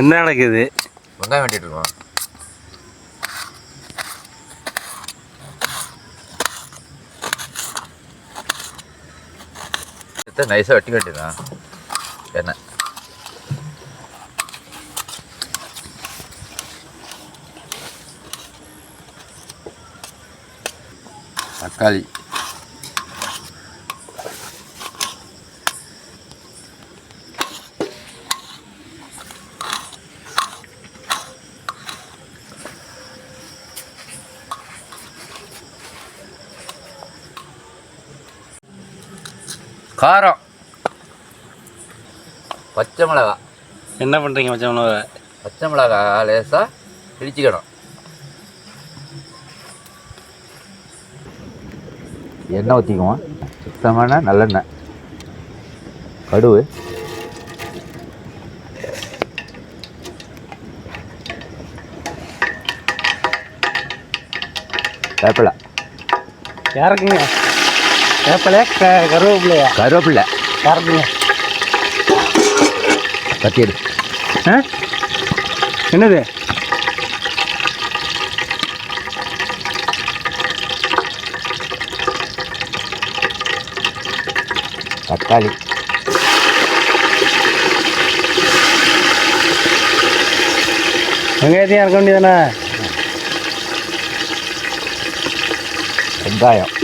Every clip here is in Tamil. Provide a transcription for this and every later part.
என்ன நடக்குது? வெங்காயம் வெட்டிட்டு இருக்கோம். நைஸாக வெட்டி வேண்டியதான் என்ன தக்காளி. காரம். பச்சை மிளகா. என்ன பண்ணுறீங்க மச்சான் உணவை பச்சை மிளகா லேசாக இடிச்சுக்கணும். எண்ணெய் ஊற்றிக்குவோம் சுத்தமான நல்லெண்ணெய். கடுகு. வேப்பிலை. யாருக்குங்க வேப்பலையா க கருவேப்பிலையா? கருவேப்பிலை. யாருக்குங்க கத்தி எடு. ஆ? என்னது? தக்காளி. வெங்காயத்தையும் இறக்க வேண்டியதானே வெங்காயம்.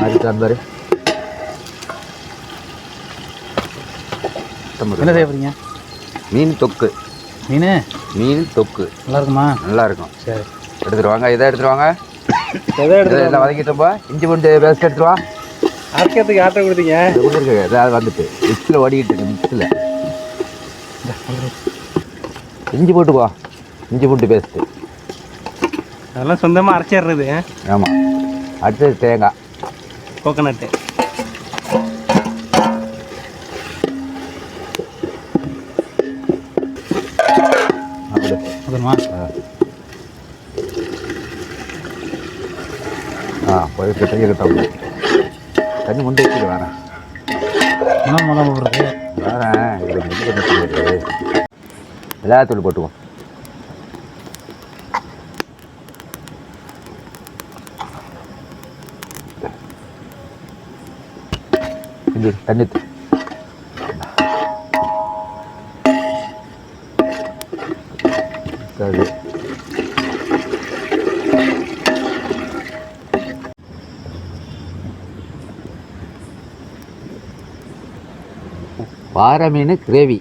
மாதிரி தந்தாரு என்ன செய்ய மீன் தொக்கு. மீன்? மீன் தொக்கு. நல்லா இருக்குமா நல்லா இருக்கும் சரி. எடுத்துட்டு வாங்க. இதை எடுத்துட்டு வாங்க. எதை எடுத்து எல்லாம் வதக்கிட்டோம்பா இஞ்சி பூண்டு பேஸ்ட் எடுத்துட்டு வா. அரைக்கிறதுக்கு ஆட்டை கொடுத்தீங்க. கொடுத்துருக்கு. இதாவது வந்துட்டு. மிக்ஸில் ஓடிக்கிட்டு இருக்கு மிக்ஸில். இஞ்சி போட்டுக்குவா இஞ்சி பூண்டு பேஸ்ட்டு. அதெல்லாம் சொந்தமாக அரைச்சிடுறது. ஆமாம் அடுத்தது தேங்காய். கோகனட்டு அதுமா ஆ. போய் தண்ணி கட்ட தண்ணி முண்டை வச்சுட்டு வரேன் என்ன மிளகு போடுறது வரேன். இது மிளகாத்தூள் போட்டுக்குவோம். இது தண்ணி. சரி பாறை மீன் கிரேவி.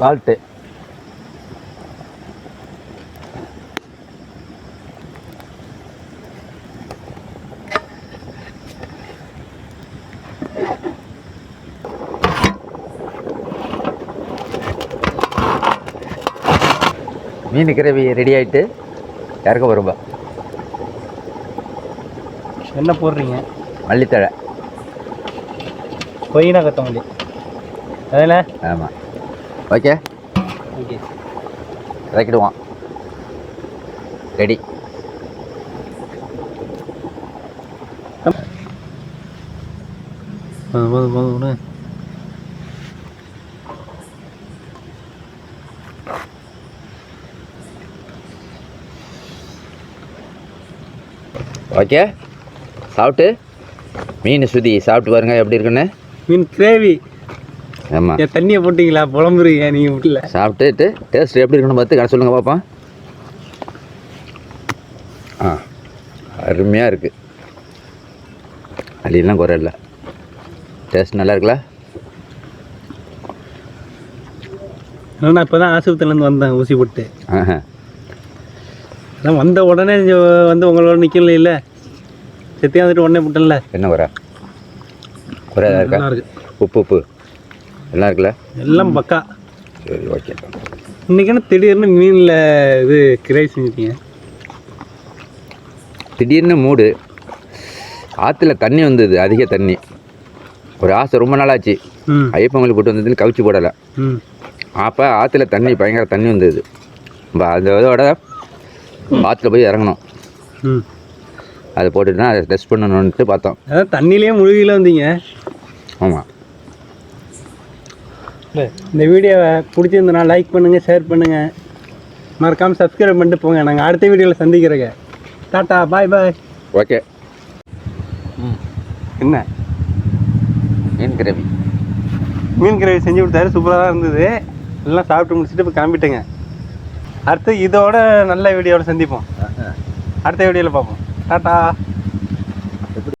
சால்ட்டு மீன் கிரேவி ரெடி ஆயிட்டு இறக்க வரும்பா என்ன போடுறீங்க? மல்லித்தழை. பொய்னா கொத்தமல்லி. அதில் ஆமாம் ஓகே இறக்கிடுவோம் ரெடி போதும் போதும் போதும் விடு. ஓகே சாப்பிட்டு. மீன் சுதி சாப்பிட்டு பாருங்க எப்படி இருக்குன்னு. மீன் கிரேவி. ஆமாம் தண்ணியை போட்டிங்களா? புலம்புறீங்க நீங்கள் வீட்டில் சாப்பிட்டுட்டு டேஸ்ட் எப்படி இருக்குன்னு பார்த்து கடை சொல்லுங்கள் பார்ப்போம் ஆ அருமையாக இருக்குது அடியெல்லாம் குறை இல்லை. டேஸ்ட் நல்லா இருக்குல்ல? நான் இப்போ தான் ஆஸ்பத்திரிலேருந்து வந்தேன் ஊசி போட்டு. அதான் வந்த உடனே வந்து உங்களோட நிற்கல இல்லை? செத்தியா வந்துட்டு உடனே விட்டல என்ன குறை? குறை ஏதாவது இருக்கா? நல்லா இருக்கு. உப்பு உப்பு. எல்லாம் இருக்குல்ல எல்லாம் பக்கா. சரி ஓகே இன்னைக்கு என்ன திடீர்னு மீனில் இது கிரே செஞ்சுட்டீங்க? திடீர்னு மூடு. ஆற்றுல தண்ணி வந்தது அதிக தண்ணி. ஒரு ஆசை ரொம்ப நாள் ஆச்சு ம். ஐயப்பங்களுக்கு போட்டு வந்ததுன்னு கவிச்சு போடலை. அப்போ ஆற்றுல தண்ணி பயங்கர தண்ணி வந்தது. இதோட ஆற்றுல போய் இறங்கணும். அதை போட்டுட்டு தான் அதை டெஸ்ட் பண்ணணுன்ட்டு பார்த்தோம். அதான் தண்ணியிலே முழுகில வந்தீங்க. ஆமாம் இந்த வீடியோவை பிடிச்சிருந்தனா லைக் பண்ணுங்கள் ஷேர் பண்ணுங்கள் மறக்காமல் சப்ஸ்கிரைப் பண்ணிட்டு போங்க. நாங்கள் அடுத்த வீடியோவில் சந்திக்கிறேங்க. டாட்டா பாய் பாய் ஓகே என்ன? மீன் கிரேவி. மீன் கிரேவி செஞ்சு கொடுத்தாரு. சூப்பராக தான் இருந்தது. எல்லாம் சாப்பிட்டு முடிச்சுட்டு இப்போ கிளம்பிட்டேங்க. அடுத்து இதோட நல்ல வீடியோவில் சந்திப்போம். அடுத்த வீடியோவில் பார்ப்போம். டாட்டா.